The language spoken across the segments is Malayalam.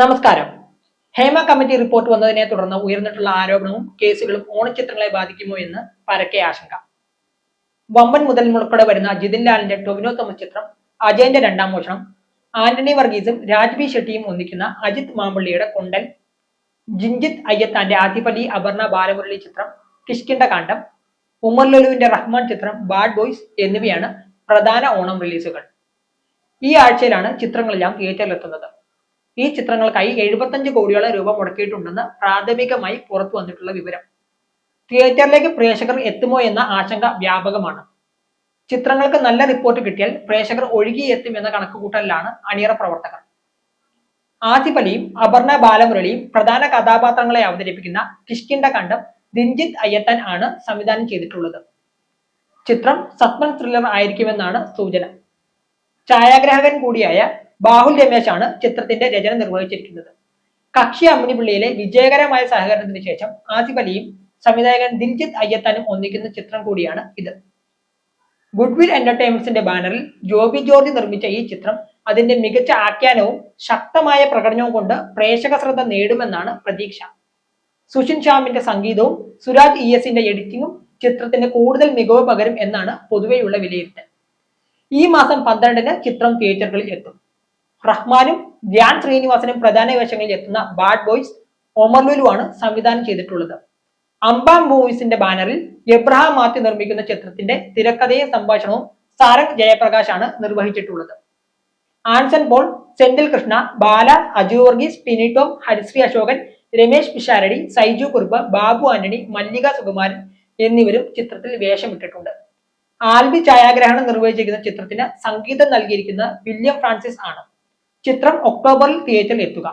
നമസ്കാരം. ഹേമ കമ്മിറ്റി റിപ്പോർട്ട് വന്നതിനെ തുടർന്ന് ഉയർന്നിട്ടുള്ള ആരോപണവും കേസുകളും ഓണച്ചിത്രങ്ങളെ ബാധിക്കുമോ എന്ന് പരക്കെ ആശങ്ക. വമ്പൻ മുതൽ മുടക്കോടെ വരുന്ന ജിതിൻ ലാലിന്റെ ടൊവിനോ തോമസ് ചിത്രം അജയന്റെ രണ്ടാം മോഷണം ആന്റണി വർഗീസും രാജ്ബി ഷെട്ടിയും ഒന്നിക്കുന്ന അജിത് മാമ്പള്ളിയുടെ കൊണ്ടൻ ജിഞ്ചിത് അയ്യത്താന്റെ ആദിപലി അപർണ ബാലമുരളി ചിത്രം കിഷ്കിണ്ട കാണ്ഡം ഉമർ ലുലുവിന്റെ റഹ്മാൻ ചിത്രം ബാഡ് ബോയ്സ് എന്നിവയാണ് പ്രധാന ഓണം റിലീസുകൾ. ഈ ആഴ്ചയിലാണ് ചിത്രങ്ങളെല്ലാം തിയേറ്ററിലെത്തുന്നത്. ഈ ചിത്രങ്ങൾക്കായി എഴുപത്തഞ്ച് കോടിയോളം രൂപ മുടക്കിയിട്ടുണ്ടെന്ന് പ്രാഥമികമായി പുറത്തു വന്നിട്ടുള്ള വിവരം. തിയേറ്ററിലേക്ക് പ്രേക്ഷകർ എത്തുമോ എന്ന ആശങ്ക വ്യാപകമാണ്. ചിത്രങ്ങൾക്ക് നല്ല റിപ്പോർട്ട് കിട്ടിയാൽ പ്രേക്ഷകർ ഒഴുകിയെത്തും എന്ന കണക്കുകൂട്ടലിലാണ് അണിയറ പ്രവർത്തകർ. ആസിഫ് അലിയും അപർണ ബാലമുരളിയും പ്രധാന കഥാപാത്രങ്ങളെ അവതരിപ്പിക്കുന്ന കിഷ്കിണ്ട കണ്ടം രഞ്ജിത്ത് അയ്യത്തൻ ആണ് സംവിധാനം ചെയ്തിട്ടുള്ളത്. ചിത്രം സസ്പെൻസ് ത്രില്ലർ ആയിരിക്കുമെന്നാണ് സൂചന. ഛായാഗ്രാഹകൻ കൂടിയായ ബാഹുൽ രമേശാണ് ചിത്രത്തിന്റെ രചന നിർവഹിച്ചിരിക്കുന്നത് കക്ഷി അമ്മിനിപിള്ളിയിലെ വിജയകരമായ സഹകരണത്തിന് ശേഷം ആസിഫ് അലിയും സംവിധായകൻ ദിൽജിത്ത് അയ്യത്താനും ഒന്നിക്കുന്ന ചിത്രം കൂടിയാണ് ഇത്. ഗുഡ്വിൽ എന്റർടൈൻമെന്റ്സിന്റെ ബാനറിൽ ജോബി ജോർജ് നിർമ്മിച്ച ഈ ചിത്രം അതിന്റെ മികച്ച ആഖ്യാനവും ശക്തമായ പ്രകടനവും കൊണ്ട് പ്രേക്ഷക ശ്രദ്ധ നേടുമെന്നാണ് പ്രതീക്ഷ. സുഷിൻ ഷ്യാമിന്റെ സംഗീതവും സുരാജ് ഇ എസിന്റെ എഡിറ്റിംഗും ചിത്രത്തിന് കൂടുതൽ മികവ് പകരും എന്നാണ് പൊതുവെയുള്ള വിലയിരുത്തൽ. ഈ മാസം പന്ത്രണ്ടിന് ചിത്രം തിയേറ്ററുകളിൽ എത്തും. റഹ്മാനും ധ്യാൻ ശ്രീനിവാസനും പ്രധാന വേഷങ്ങളിൽ എത്തുന്ന ബാഡ് ബോയ്സ് ഒമർ ആണ് സംവിധാനം ചെയ്തിട്ടുള്ളത്. അംബാം മൂവീസിന്റെ ബാനറിൽ എബ്രഹാം മാത്യു നിർമ്മിക്കുന്ന ചിത്രത്തിന്റെ തിരക്കഥയും സംഭാഷണവും സാരംഗ് ജയപ്രകാശ് ആണ് നിർവഹിച്ചിട്ടുള്ളത്. ആൻസൺ പോൾ സെന്തിൽ കൃഷ്ണ ബാല അജു വർഗീസ് പിനിടോം ഹരിശ്രീ അശോകൻ രമേശ് പിഷാരടി സൈജു കുറുപ്പ് ബാബു ആന്റണി മല്ലിക സുകുമാരൻ എന്നിവരും ചിത്രത്തിൽ വേഷമിട്ടിട്ടുണ്ട്. ആൽബി ഛായാഗ്രഹണം നിർവഹിച്ചിരിക്കുന്ന ചിത്രത്തിന് സംഗീതം നൽകിയിരിക്കുന്ന വില്യം ഫ്രാൻസിസ് ആണ്. ചിത്രം ഒക്ടോബറിൽ തിയേറ്ററിൽ എത്തുക.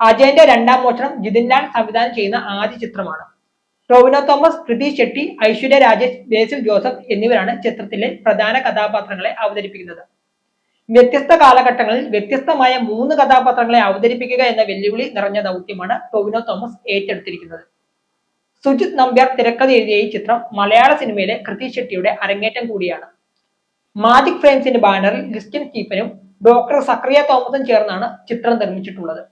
അജയന്റെ രണ്ടാം മോഷണം ജിതിൻ ലാൽ സംവിധാനം ചെയ്യുന്ന ആദ്യ ചിത്രമാണ്. ടോവിനോ തോമസ് കൃതി ഷെട്ടി ഐശ്വര്യ രാജേഷ് ബേസിൽ ജോസഫ് എന്നിവരാണ് ചിത്രത്തിലെ പ്രധാന കഥാപാത്രങ്ങളെ അവതരിപ്പിക്കുന്നത്. വ്യത്യസ്ത കാലഘട്ടങ്ങളിൽ വ്യത്യസ്തമായ മൂന്ന് കഥാപാത്രങ്ങളെ അവതരിപ്പിക്കുക എന്ന വെല്ലുവിളി നിറഞ്ഞ ദൗത്യമാണ് ടോവിനോ തോമസ് ഏറ്റെടുത്തിരിക്കുന്നത്. സുജിത് നമ്പ്യാർ തിരക്കഥ എഴുതിയ ഈ ചിത്രം മലയാള സിനിമയിലെ കൃതി ഷെട്ടിയുടെ അരങ്ങേറ്റം കൂടിയാണ്. മാജിക് ഫ്രെയിംസിന്റെ ബാനറിൽ ക്രിസ്ത്യൻ സ്റ്റീഫനും ഡോക്ടർ സക്രിയ തോമസും ചേർന്നാണ് ചിത്രം നിർമ്മിച്ചിട്ടുള്ളത്.